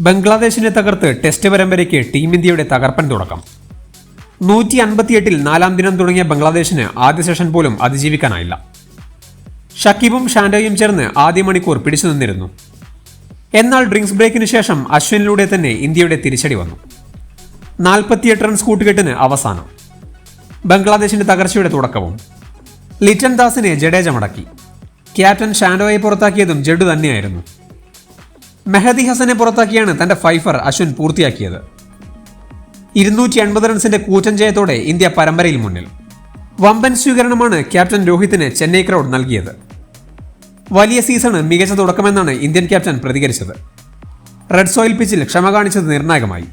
ബംഗ്ലാദേശിനെ തകർത്ത് ടെസ്റ്റ് പരമ്പരയ്ക്ക് ടീം ഇന്ത്യയുടെ തകർപ്പൻ തുടക്കം. നൂറ്റി അൻപത്തിയെട്ടിൽ നാലാം ദിനം തുടങ്ങിയ ബംഗ്ലാദേശിന് ആദ്യ സെഷൻ പോലും അതിജീവിക്കാനായില്ല. ഷക്കീബും ഷാൻഡോയും ചേർന്ന് ആദ്യ മണിക്കൂർ പിടിച്ചു നിന്നിരുന്നു. എന്നാൽ ഡ്രിങ്ക്സ് ബ്രേക്കിന് ശേഷം അശ്വിനിലൂടെ തന്നെ ഇന്ത്യയുടെ തിരിച്ചടി വന്നു. നാൽപ്പത്തിയെട്ട് റൺസ് കൂട്ടുകെട്ടിന് അവസാനം. ബംഗ്ലാദേശിന്റെ തകർച്ചയുടെ തുടക്കവും. ലിറ്റൻ ദാസിനെ ജഡേജ മടക്കി. ക്യാപ്റ്റൻ ഷാൻഡോയെ പുറത്താക്കിയതും ജഡു തന്നെയായിരുന്നു. മെഹദി ഹസനെ പുറത്താക്കിയാണ് തന്റെ ഫൈഫർ അശ്വിൻ പൂർത്തിയാക്കിയത്. ഇരുന്നൂറ്റി എൺപത് റൺസിന്റെ കൂറ്റൻ ജയത്തോടെ ഇന്ത്യ പരമ്പരയിൽ മുന്നിൽ. വമ്പൻ സ്വീകരണമാണ് ക്യാപ്റ്റൻ രോഹിത്തിന് ചെന്നൈ ക്രൗഡ് നൽകിയത്. വലിയ സീസണ് മികച്ച തുടക്കമെന്നാണ് ഇന്ത്യൻ ക്യാപ്റ്റൻ പ്രതികരിച്ചത്. റെഡ് സോയിൽ പിച്ചിൽ ക്ഷമ കാണിച്ചത് നിർണായകമായി.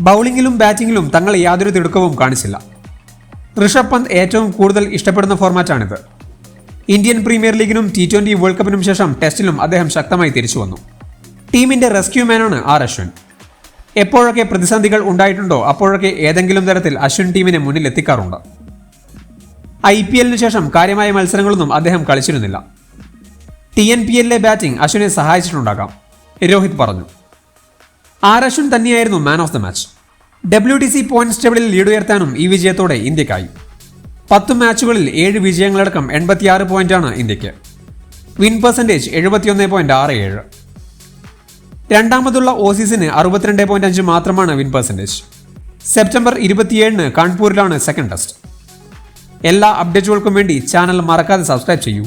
ബൗളിംഗിലും ബാറ്റിംഗിലും തങ്ങൾ യാതൊരു തിടുക്കവും കാണിച്ചില്ല. ഋഷഭ് പന്ത് ഏറ്റവും കൂടുതൽ ഇഷ്ടപ്പെടുന്ന ഫോർമാറ്റാണിത്. ഇന്ത്യൻ പ്രീമിയർ ലീഗിനും ടി ട്വന്റി വേൾഡ് കപ്പിനും ശേഷം ടെസ്റ്റിലും അദ്ദേഹം ശക്തമായി തിരിച്ചു വന്നു ടീമിന്റെ റെസ്ക്യൂ മാനാണ് ആർ അശ്വിൻ. എപ്പോഴൊക്കെ പ്രതിസന്ധികൾ ഉണ്ടായിട്ടുണ്ടോ? അപ്പോഴൊക്കെ ഏതെങ്കിലും തരത്തിൽ അശ്വിൻ ടീമിനെ മുന്നിൽ എത്തിക്കാറുണ്ട്? ഐ പി എല്ലിന് ശേഷം കാര്യമായ മത്സരങ്ങളൊന്നും അദ്ദേഹം കളിച്ചിരുന്നില്ല. ടി എൻ പി എല്ലിലെ ബാറ്റിംഗ് അശ്വിനെ സഹായിച്ചിട്ടുണ്ടാകാം രോഹിത് പറഞ്ഞു. ആർ അശ്വിൻ തന്നെയായിരുന്നു man of the match W T C points ടേബിളിൽ ലീഡ് ഉയർത്താനും ഈ വിജയത്തോടെ ഇന്ത്യക്കായി. പത്ത് മാച്ചുകളിൽ ഏഴ് വിജയങ്ങളടക്കം എൺപത്തിയാറ് പോയിന്റാണ് ഇന്ത്യയ്ക്ക്. വിൻ പെർസെന്റേജ് എഴുപത്തിയൊന്ന് പോയിന്റ് ആറ് ഏഴ്. രണ്ടാമതുള്ള ഓസീസിന് അറുപത്തിരണ്ട് പോയിന്റ് അഞ്ച് മാത്രമാണ് വിൻ പെർസെന്റേജ് സെപ്റ്റംബർ ഇരുപത്തിയേഴിന് കാൺപൂരിലാണ് സെക്കൻഡ് ടെസ്റ്റ് എല്ലാ അപ്ഡേറ്റുകൾക്കും വേണ്ടി ചാനൽ മറക്കാതെ സബ്സ്ക്രൈബ് ചെയ്യൂ.